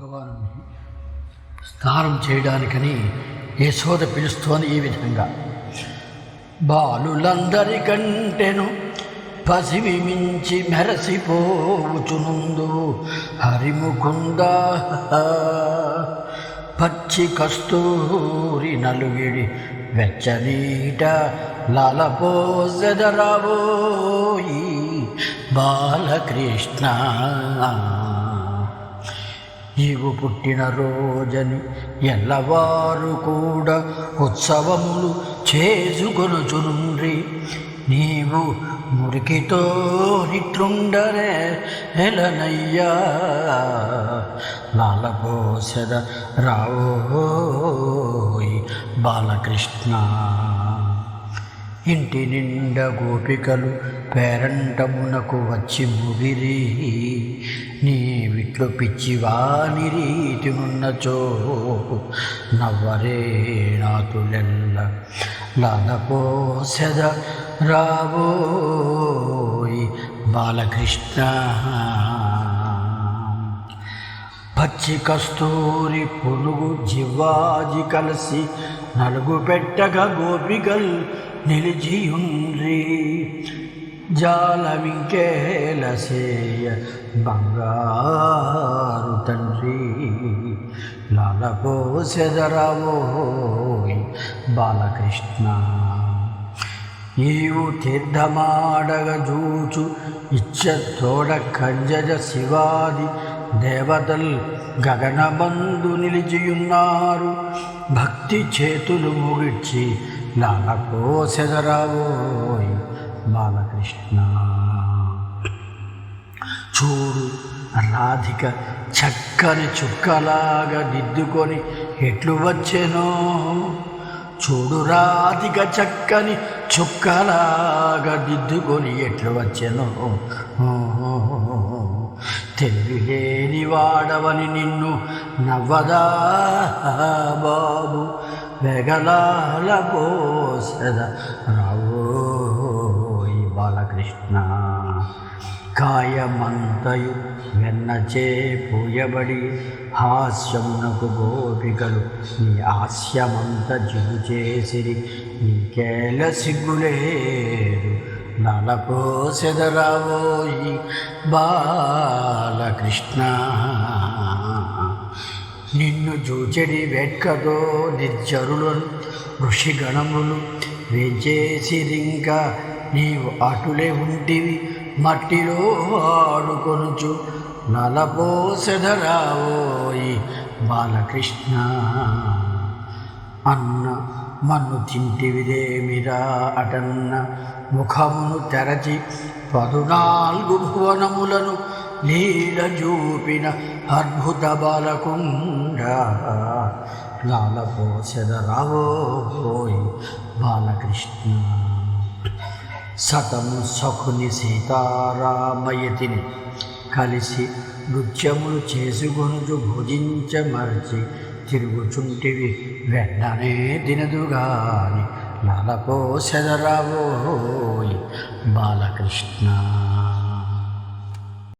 భగవాను స్నానం చేయడానికని యశోద పిలుస్తోంది ఈ విధంగా. బాలులందరికంటెను పసివి మించి మెరసిపోవుచునుందు. హరిముకుంద పచ్చి కస్తూరి నలుగిడి వెచ్చనీట లాలపోసెదరాబోయి బాలకృష్ణ. నీవు పుట్టిన రోజని ఎల్లవారు కూడా ఉత్సవములు చేసుకొనుచునుండ్రి. నీవు మురికితో నిట్లుండరే ఎలనయ్యా లాలపోసెద రావోయ్ బాలకృష్ణ. ఇంటి నిండా గోపికలు పేరంటమునకు వచ్చి ముగిరి నీ విట్లు పిచ్చివాని రీతి ఉన్నచో నవ్వరే నాతులెల్ల లాలపోసెద రాబోయి బాలకృష్ణ. పచ్చి కస్తూరి పులుగు జివ్వాజి కలిసి నలుగు పెట్టగా గోపికల్ నిలిచియుండ్రీ. జాలమింకేలసేయ బంగారు తండ్రి. లాలపోసెదరావోయ్ బాలకృష్ణ. నీవు తీర్థమాడగ జూచు ఇచ్చోడ కంజజ శివాది దేవతల్ గగనబందు నిలిచియున్నారు. భక్తి చేతులు ముగిడ్చి లాలపోసెదరావోయ్ బాలకృష్ణ. చూడు రాధిక చక్కని చుక్కలాగా దిద్దుకొని ఎట్లు వచ్చెనో. చూడు రాధిక చక్కని చుక్కలాగా దిద్దుకొని ఎట్లు వచ్చెనో. తెలివిలేని వాడవని నిన్ను నవ్వదా బాబు. వెగలాల పోసద రావు. కృష్ణ కాయమంతయు వెన్నచే పూయబడి హాస్యమునకు గోపికలు. నీ హాస్యమంత జిగు చేసిరి నీకేల సిగ్గులేదు నలపోసెదరావోయి బాలకృష్ణ. నిన్ను చూచెడి వెట్కతో నిర్జరులను ఋషిగణములు వేచేసిరింకా నీవు అటులే ఉంటివి మట్టిలో ఆడుకొనుచు నలపోసెదరావోయి బాలకృష్ణ. అన్న మన్ను తింటివిదేమిరా అటన్న ముఖమును తెరచి పదునాలుగు భువనములను లీల చూపిన అద్భుత బాలకుండ. లాలపోసెదరావోయి బాలకృష్ణ. సతం సఖుని సీతారామయతిని కలిసి నృత్యములు చేసుకొనుచు భుజించమర్చి తిరుగుచుంటివి. వెంటనే తినదుగాని నలపోసెదరావోయ్ బాలకృష్ణ